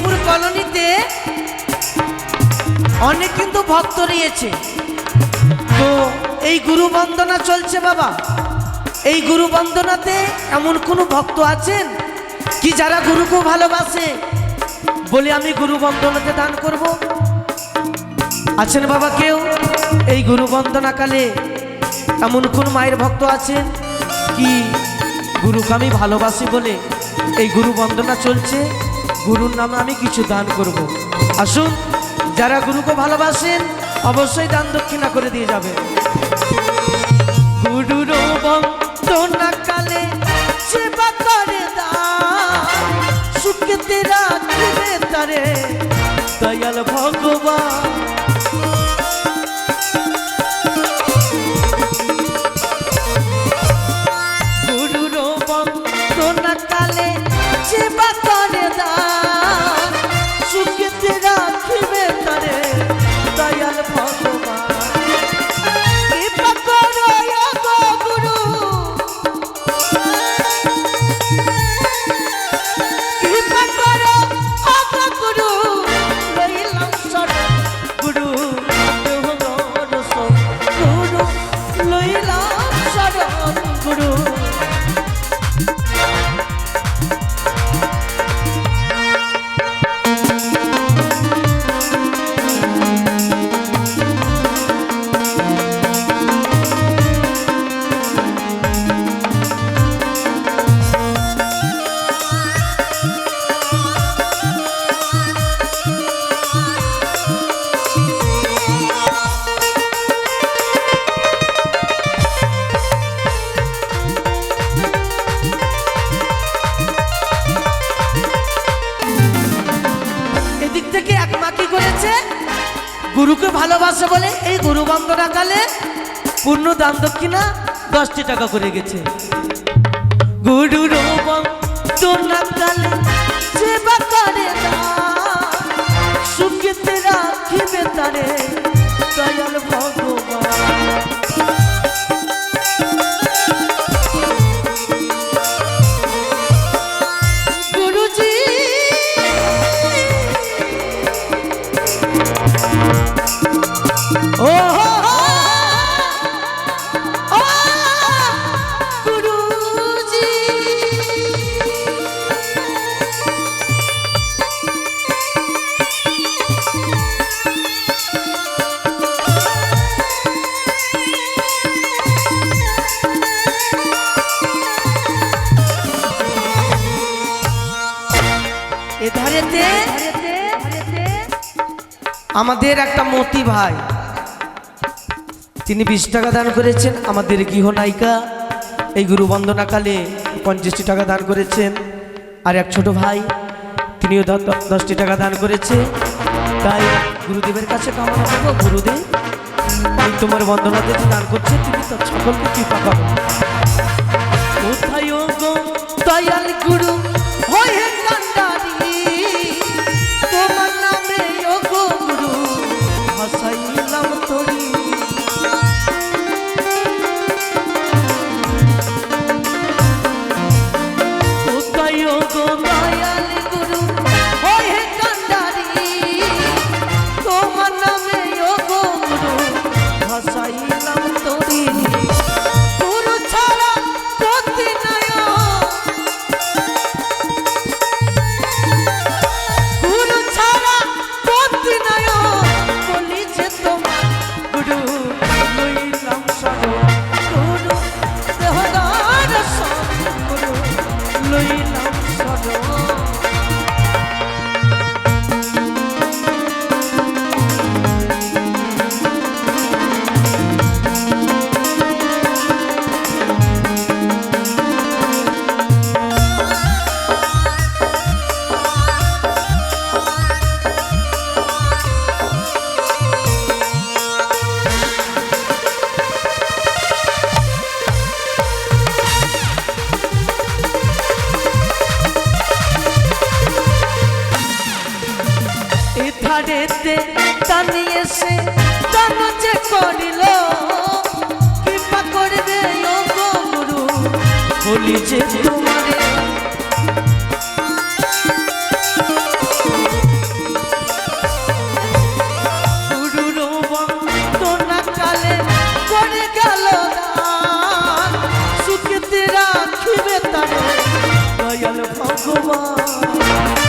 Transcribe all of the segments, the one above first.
শ্রীপুর কলোনিতে অনেক কিন্তু ভক্ত রয়েছে। তো এই গুরু বন্দনা চলছে বাবা। এই গুরু বন্দনাতে এমন কোনো ভক্ত আছেন? কি যারা গুরুকে ভালোবাসে? বলে আমি গুরু বন্দনাতে দান করব। আছেন বাবা কেউ? এই গুরু বন্দনাকালে এমন কোন মায়ের ভক্ত আছেন? কি গুরুকে আমি ভালোবাসি বলে এই গুরু বন্দনা চলছে? গুরুর নামে আমি কিছু দান করব। আসুন, যারা গুরুকে ভালোবাসেন, অবশ্যই দান দক্ষিণা করে দিয়ে যাবে তারে। দয়াল ভগবান ভালোবাসে বলে এই গুরু বন্দনা কালে পূর্ণ দান দক্ষিণা দশটি টাকা করে গেছে। গুরু বন্দনা কালে সেবা করে সুখিতে রাখিবে তারে। আমাদের একটা মতি ভাই। তিনি বিশ টাকা দান করেছেন, আমাদের গৃহনায়িকা এই গুরু বন্দনাকালে পঞ্চাশটি টাকা দান করেছেন। আর এক ছোট ভাই, তিনিও দশটি টাকা দান করেছে। তাই গুরুদেবের কাছে কামনা করব, গুরুদেব এই তোমার বন্দনাতে যে দান করছে, তুমি তো সকলকে কৃপা করো। গুরু? পারেতে টানি এসে টান যে করিল, কৃপা করবে গুরু, বলি যে তোমারে। রাখিবে তারে, দয়াল ভগবান।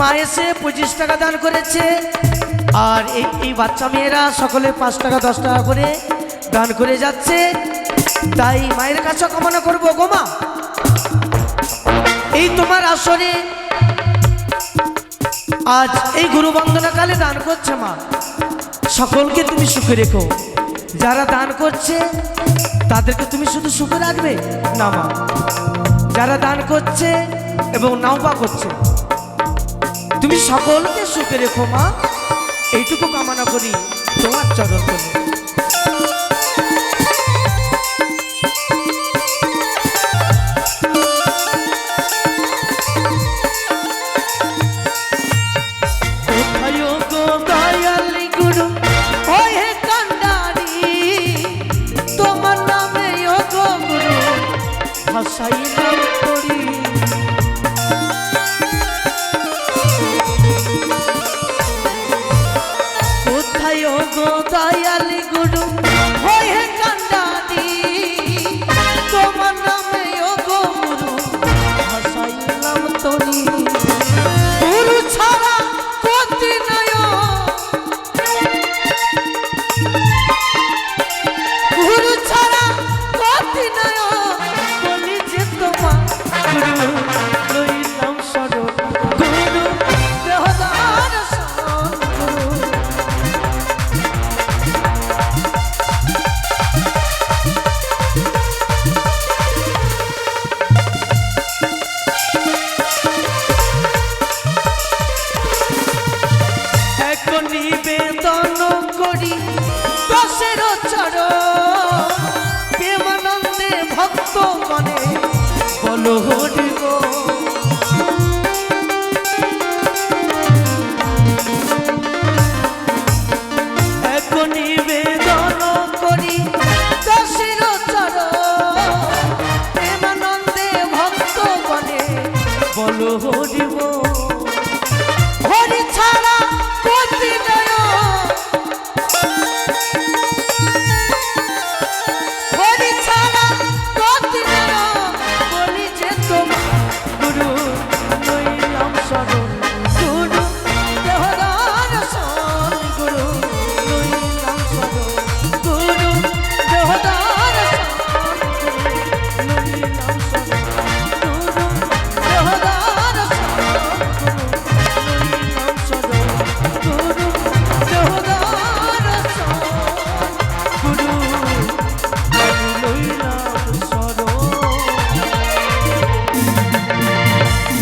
মা এসে পঁচিশ টাকা দান করেছে। আর এই এই বাচ্চা মেয়েরা সকলে পাঁচ টাকা, দশ টাকা করে দান করে যাচ্ছে। তাই মায়ের কাছে কামনা করব গোমা এই তোমার আসরে আজ এই গুরু বন্দনা কালে দান করছে মা। সকলকে তুমি সুখে রেখো। যারা দান করছে, তাদেরকে তুমি শুধু সুখে রাখবে? না মা। যারা দান করছে এবং নাওপা করছে তুমি সকলকে সুখে রেখো মা। এইটুকু কামনা করি তোমার চরণ তলে তরি।